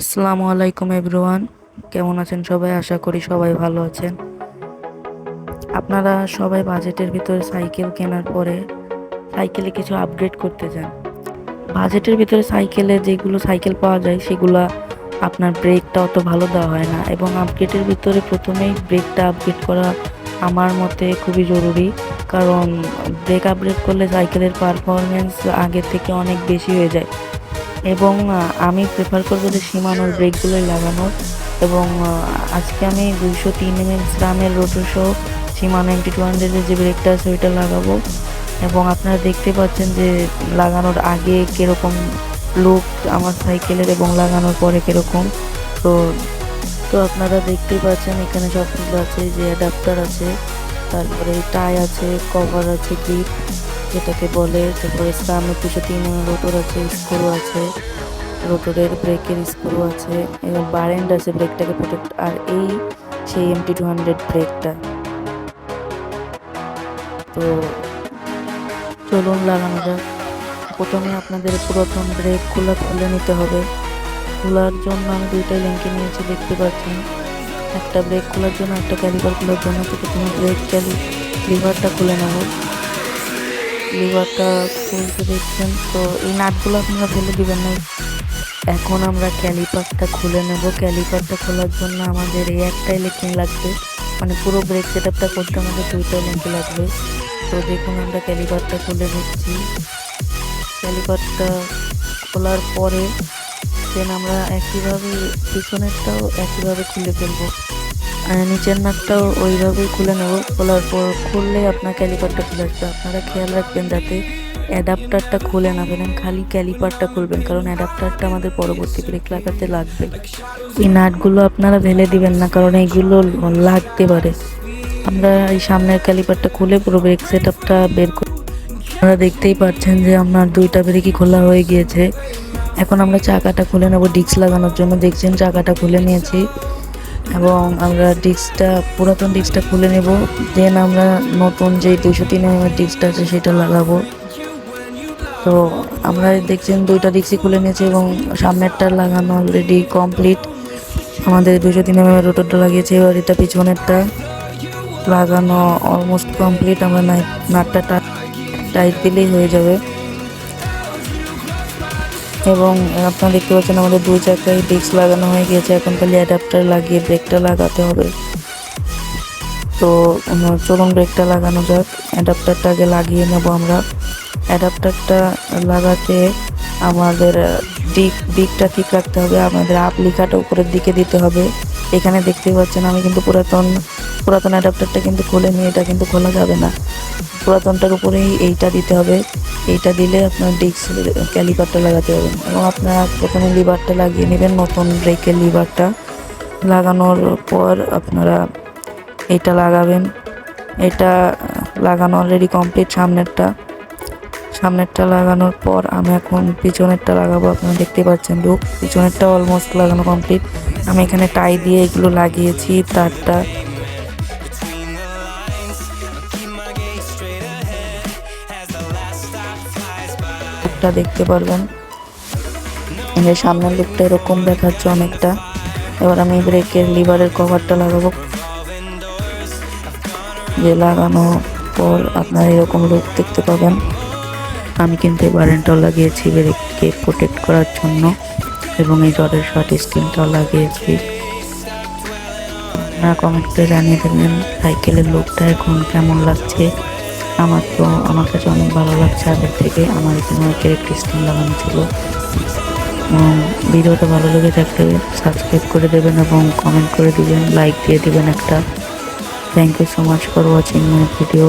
আসসালামু আলাইকুম এভরিওয়ান। কেমন আছেন সবাই? আশা করি সবাই ভালো আছেন। আপনারা সবাই বাজেটের ভিতরে সাইকেল কেনার পরে সাইকেলে কিছু আপগ্রেড করতে চান। বাজেটের ভিতরে সাইকেলে যেগুলো সাইকেল পাওয়া যায়, সেগুলো আপনার ব্রেকটা অত ভালো দেওয়া হয় না এবং আপগ্রেডের ভিতরে প্রথমেই ব্রেকটা আপগ্রেড করা আমার মতে খুবই জরুরি। কারণ ব্রেক আপগ্রেড করলে সাইকেলের পারফরমেন্স আগের থেকে অনেক বেশি হয়ে যায়। এবং আমি প্রেফার করব যে সীমানোর ব্রেকগুলোই লাগানোর। এবং আজকে আমি দুইশো তিন এম এম রোটর সহ সীমানো এমটি টু হান্ড্রেডের যে ব্রেকটা আছে ওইটা লাগাবো। এবং আপনারা দেখতে পাচ্ছেন যে লাগানোর আগে কীরকম লুক আমার সাইকেলের এবং লাগানোর পরে কীরকম। তো তো আপনারা দেখতেই পাচ্ছেন এখানে সব কিছু আছে, যে অ্যাডাপ্টার আছে, তারপরে টাই আছে কভার আছে গ্রিপ যেটাকে বলে তারপরে স্টামের দুশো তিন রোটর আছে স্ক্রু আছে রোটরের ব্রেকের স্ক্রু আছে এবং বারেন্ড আছে ব্রেকটাকে প্রোটেক্ট আর এই সেই এমটি টু হান্ড্রেড ব্রেকটা তো চলুন লাগানো যাক। প্রথমে আপনাদের পুরাতন ব্রেক খোলা খুলে নিতে হবে। খোলার জন্য আমি দুইটা লিঙ্কে নিয়েছি, দেখতে পাচ্ছেন। একটা ব্রেক খোলার জন্য, একটা ক্যালিপার খোলার জন্য। তো প্রথমে ব্রেক ক্যালি লিভারটা খুলে নেব। লিভারটা খুলতে দেখছেন, তো এই নাটগুলো আপনারা ফেলে দিবেন না। এখন আমরা ক্যালিপারটা খুলে নেব। ক্যালিপারটা খোলার জন্য আমাদের এই একটাই লেকিং লাগবে। মানে পুরো ব্রেক সেট আপটা করতে আমাদের দুইটা লিঙ্কি লাগবে। তো দেখুন আমরা ক্যালিপারটা খুলে নিচ্ছি। ক্যালিপারটা খোলার পরে দেন আমরা একইভাবে পিছনেরটাও একইভাবে খুলে ফেলব। নিচের নাকটাও ওইভাবেই খুলে নেব। খোলার পর খুললে আপনার ক্যালিপারটা খুলে আসবে। আপনারা খেয়াল রাখবেন যাতে অ্যাডাপ্টারটা খুলে না ফেলেন, খালি ক্যালিপারটা খুলবেন, কারণ অ্যাডাপ্টারটা আমাদের পরবর্তী ব্রেক লাগাতে লাগবে। এই নাটগুলো আপনারা ভেলে দিবেন না, কারণ এইগুলো লাগতে পারে। আমরা এই সামনের ক্যালিপারটা খুলে পুরো ব্রেক সেট আপটা বের করি আপনারা দেখতেই পাচ্ছেন যে আমার দুইটা ব্রেকই খোলা হয়ে গিয়েছে। এখন আমরা চাকাটা খুলে নেব ডিস্ক লাগানোর জন্য। দেখছেন, চাকাটা খুলে নিয়েছি। এবং আমরা ডিস্কটা, পুরাতন ডিস্কটা খুলে নেব। দেন আমরা নতুন যে দুশো তিন এর ডিস্কটা আছে, সেটা লাগাবো। তো আমরা দেখছেন দুইটা ডিস্কই খুলে নিয়েছি এবং সামনেরটা লাগানো অলরেডি কমপ্লিট আমাদের দুশো তিন এম রোটরটা লাগিয়েছি, এবার এটা পিছনেরটা লাগানো অলমোস্ট কমপ্লিট আমরা নাটটা টাইট দিলেই হয়ে যাবে। এবং আপনারা দেখতে পাচ্ছেন আমাদের দুই চাকায় ডিস্ক লাগানো হয়ে গিয়েছে। এখন খালি অ্যাডাপ্টার লাগিয়ে ব্রেকটা লাগাতে হবে। তো চলুন ব্রেকটা লাগানো যাক। অ্যাডাপ্টারটা আগে লাগিয়ে নেব আমরা। অ্যাডাপ্টারটা লাগাতে আমাদের দিক, দিকটা ঠিক রাখতে হবে। আমাদের আপ লেখাটা উপরের দিকে দিতে হবে। এখানে দেখতে পাচ্ছেন আমি কিন্তু পুরাতন পুরাতন অ্যাডাপ্টারটা কিন্তু খুলে নিয়ে এটা কিন্তু খোলা যাবে না। পুরাতনটার উপরেই এইটা দিতে হবে। এইটা দিলে আপনার ডিস্ক ক্যালিপারটা লাগাতে হবে। এবং আপনারা প্রথমে লিভারটা লাগিয়ে নেবেন, নতুন ব্রেকের লিভারটা লাগানোর পর আপনারা এটা লাগাবেন। এটা লাগানো অলরেডি কমপ্লিট সামনেরটা। সামনেরটা লাগানোর পর আমি এখন পিছনেরটা লাগাবো। আপনারা দেখতে পাচ্ছেন লুক পিছনেরটা অলমোস্ট লাগানো কমপ্লিট আমি এখানে টাই দিয়ে এগুলো লাগিয়েছি, তারটা লুকটা দেখতে পারবেন। যে সামনের লুকটা এরকম দেখাচ্ছে অনেকটা। এবার আমি ব্রেকের লিভারের কভারটা লাগাবো। যে লাগানো পর আপনারা এরকম লুক দেখতে পাবেন। আমি কিন্তু এই ওয়ারেন্টও লাগিয়েছি ব্রেককে প্রোটেক্ট করার জন্য। এবং এই জলের শর্ট স্ক্রিনটাও লাগিয়েছি। আপনারা কমেন্ট করে জানিয়ে দেবেন, সাইকেলের লুকটা এখন কেমন লাগছে? আমার তো, আমার কাছে অনেক ভালো লাগছে আগের থেকে। আমার এখানে একটা স্টিল লাগানো ছিল। ভিডিওটা ভালো লেগে থাকলে সাবস্ক্রাইব করে দেবেন এবং কমেন্ট করে দিবেন লাইক দিয়ে দিবেন একটা। Thank you so much for watching my video